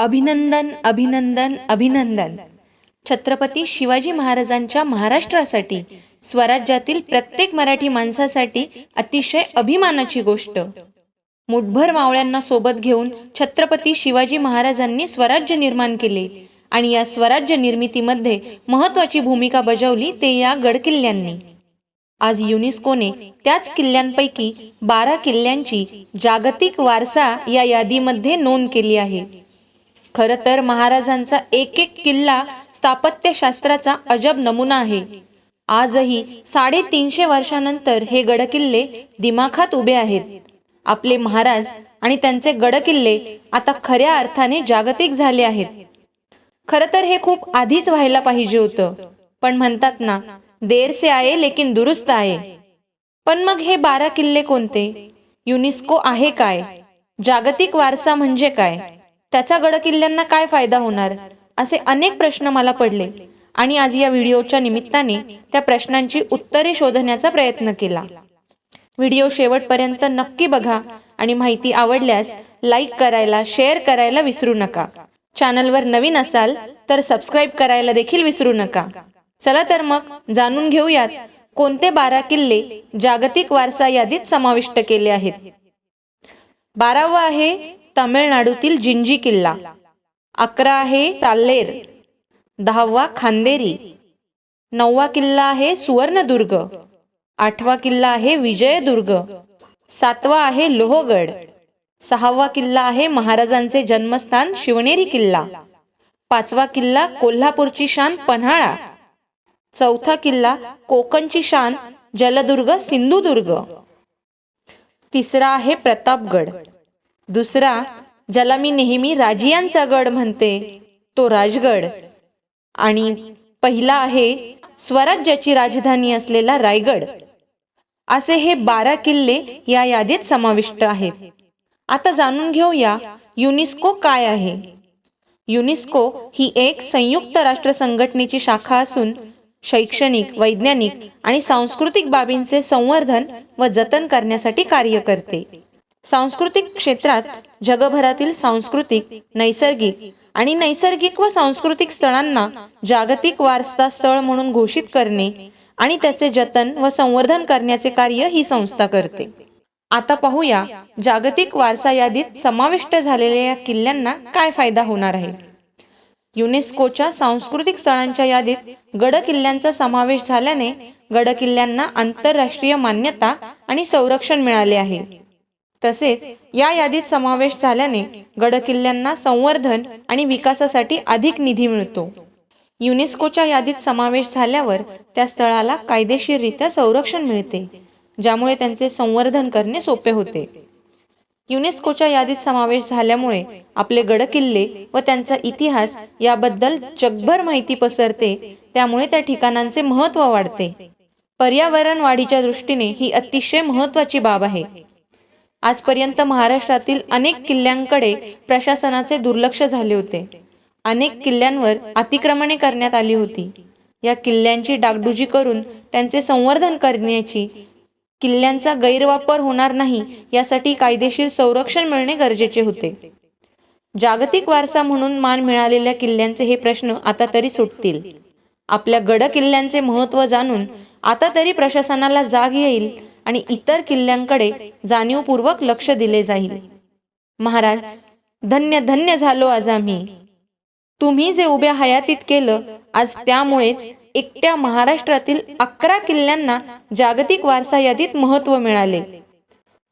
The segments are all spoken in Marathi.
अभिनंदन अभिनंदन अभिनंदन. छत्रपती शिवाजी महाराजांच्या महाराष्ट्रासाठी स्वराज्यातील प्रत्येक मराठी माणसासाठी अतिशय अभिमानाची गोष्ट. मुठभर मावळ्यांना सोबत घेऊन छत्रपती शिवाजी महाराजांनी स्वराज्य निर्माण केले आणि या स्वराज्य निर्मितीमध्ये महत्वाची भूमिका बजावली ते या गडकिल्ल्यांनी. आज युनेस्कोने त्याच किल्ल्यांपैकी बारा किल्ल्यांची जागतिक वारसा या यादीमध्ये नोंद केली आहे. खरं तर महाराजांचा एक एक किल्ला स्थापत्यशास्त्राचा अजब नमुना आहे. आजही साडेतीनशे वर्षानंतर हे गडकिल्ले दिमाखात उभे आहेत. आपले महाराज आणि त्यांचे गडकिल्ले आता खऱ्या अर्थाने जागतिक झाले आहेत. खरं तर हे खूप आधीच व्हायला पाहिजे होतं. पण म्हणतात ना देर से आहे लेकिन दुरुस्त आहे पण मग हे बारा किल्ले कोणते? युनेस्को आहे काय? जागतिक वारसा म्हणजे काय? त्याचा गडकिल्ल्यांना काय फायदा होणार? असे अनेक प्रश्न मला पडले. आणि आज या व्हिडिओच्या निमित्ताने त्या प्रश्नांची उत्तरे शोधण्याचा प्रयत्न केला. व्हिडिओ शेवटपर्यंत नक्की बघा आणि माहिती आवडल्यास लाईक करायला शेअर करायला विसरू नका. चॅनलवर नवीन असाल तर सबस्क्राईब करायला देखील विसरू नका. चला तर मग जाणून घेऊयात कोणते बारा किल्ले जागतिक वारसा यादीत समाविष्ट केले आहेत. बारावा आहे तामिळनाडूतील जिंजी किल्ला. अकरा आहे ताल्लेर. दहावा खांदेरी. नववा किल्ला आहे सुवर्णदुर्ग. आठवा किल्ला आहे विजयदुर्ग. सातवा आहे लोहगड. सहावा किल्ला आहे महाराजांचे जन्मस्थान शिवनेरी किल्ला. पाचवा किल्ला कोल्हापूरची शान पन्हाळा. चौथा किल्ला कोकणची शान जलदुर्ग सिंधुदुर्ग. तिसरा आहे प्रतापगड. दुसरा ज्याला मी नेहमी राजियांचा गड म्हणते तो राजगड. आणि पहिला आहे स्वराज्याची राजधानी असलेला रायगड. असे हे बारा किल्ले या यादीत समाविष्ट आहेत. आता जाणून घेऊया युनेस्को काय आहे. युनेस्को ही एक संयुक्त राष्ट्र संघटनेची शाखा असून शैक्षणिक वैज्ञानिक आणि सांस्कृतिक बाबींचे संवर्धन व जतन करण्यासाठी कार्य करते. सांस्कृतिक क्षेत्रात जगभरातील सांस्कृतिक नैसर्गिक आणि नैसर्गिक व सांस्कृतिक स्थळांना जागतिक वारसा स्थळ म्हणून घोषित करणे आणि त्याचे जतन व संवर्धन करण्याचे कार्य ही संस्था करते. आता पाहूया जागतिक वारसा यादीत समाविष्ट झालेल्या या किल्ल्यांना काय फायदा होणार आहे? युनेस्कोच्या सांस्कृतिक स्थळांच्या यादीत गड किल्ल्यांचा समावेश झाल्याने गड किल्ल्यांना आंतरराष्ट्रीय मान्यता आणि संरक्षण मिळाले आहे. तसेच या यादीत समावेश झाल्याने गडकिल्ल्यांना संवर्धन आणि विकासासाठी अधिक निधी मिळतो. युनेस्कोच्या यादीत समावेश झाल्यावर त्या स्थळाला कायदेशीररित्या संरक्षण मिळते ज्यामुळे त्यांचे संवर्धन करणे सोपे होते. युनेस्कोच्या यादीत समावेश झाल्यामुळे आपले गडकिल्ले व त्यांचा इतिहास याबद्दल जगभर माहिती पसरते त्यामुळे त्या ठिकाणांचे महत्त्व वाढते. पर्यावरण वाढीच्या दृष्टीने ही अतिशय महत्त्वाची बाब आहे. आजपर्यंत महाराष्ट्रातील अनेक किल्ल्यांकडे प्रशासनाचे दुर्लक्ष झाले होते. अनेक किल्ल्यांवर अतिक्रमणे करण्यात आली होती. या किल्ल्यांची डागडुजी करून त्यांचे संवर्धन करण्याची किल्ल्यांचा गैरवापर होणार नाही यासाठी कायदेशीर संरक्षण मिळणे गरजेचे होते. जागतिक वारसा म्हणून मान मिळालेल्या किल्ल्यांचे हे प्रश्न आता तरी सुटतील. आपल्या गड किल्ल्यांचे महत्त्व जाणून आता तरी प्रशासनाला जाग येईल आणि इतर किल्ल्यांकडे जाणीवपूर्वक लक्ष दिले जाईल. महाराज धन्य धन्य झालो आज आम्ही. तुम्ही जे उभ्या हयातीत केलं आज त्यामुळेच एकट्या महाराष्ट्रातील अकरा किल्ल्यांना जागतिक वारसा यादीत महत्त्व मिळाले.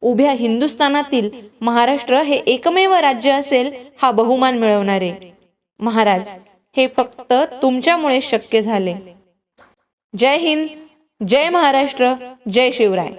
उभ्या हिंदुस्थानातील महाराष्ट्र हे एकमेव राज्य असेल हा बहुमान मिळवणारे. महाराज हे फक्त तुमच्यामुळे शक्य झाले. जय हिंद जय महाराष्ट्र जय शिवराय.